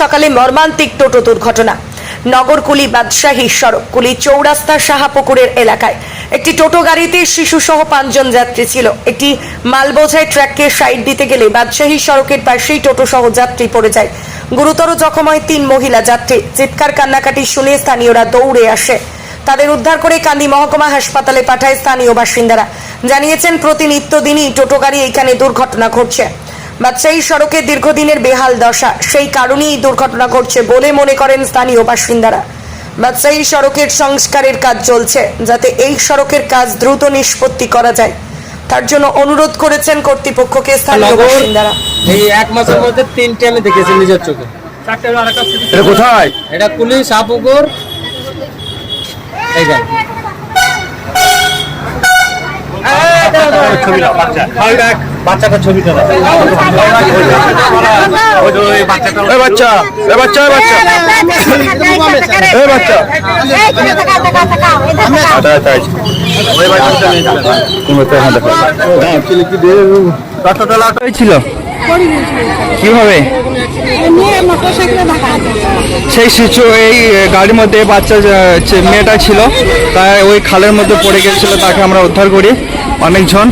সকালে মর্মান্তিক টোটো দুর্ঘটনা। নগরকুলি বাদশাহী সড়ক কুলি চৌরাস্তা শাহাপুকুরের এলাকায়। একটি টোটো গাড়িতে শিশু সহ পাঁচজন যাত্রী ছিল। একটি মালবোঝাই ট্রাককে সাইড দিতে গেলে বাদশাহী সড়কের পাশেই টোটো সহ যাত্রী পড়ে যায়। গুরুতর জখম হয় তিন মহিলা যাত্রী। চিৎকার, কান্নাকাটি শুনে স্থানীয়রা দৌড়ে আসে। তাদের উদ্ধার করে কান্দি মহকুমা হাসপাতালে পাঠায় স্থানীয় বাসিন্দারা। জানিয়েছেন প্রতি নিত্যদিনই টোটো গাড়ি এখানে দুর্ঘটনা ঘটছে। বাদশাহী সড়কে দীর্ঘদিনের বেহাল দশা। সেই কারণেই এই দুর্ঘটনা ঘটছে বলে মনে করেন স্থানীয় বাসিন্দারা। বাদশাহী সড়কের সংস্কারের কাজ চলছে যাতে এই সড়কের কাজ দ্রুত নিষ্পত্তি করা যায়। তার জন্য অনুরোধ করেছেন কর্তৃপক্ষকে স্থানীয় বাসিন্দারা। এই এক মাসের মধ্যে তিনটে আমি দেখেছি নিজের চোখে। এটা কোথায়? এটা কুলি সাপুকুর। এই বাচ্চা। এই বাচ্চা এই বাচ্চা এই বাচ্চা। ওই বাচ্চাটা। হ্যাঁ, actually কি দিয়ে রাস্তাটা লাট হয়েছিল। কীভাবে? সেই শিশু এই গাড়ির মধ্যে বাচ্চা মেয়েটা ছিল তাই ওই খালের মধ্যে পড়ে গেছিল তাকে আমরা উদ্ধার করি। অনেকজন।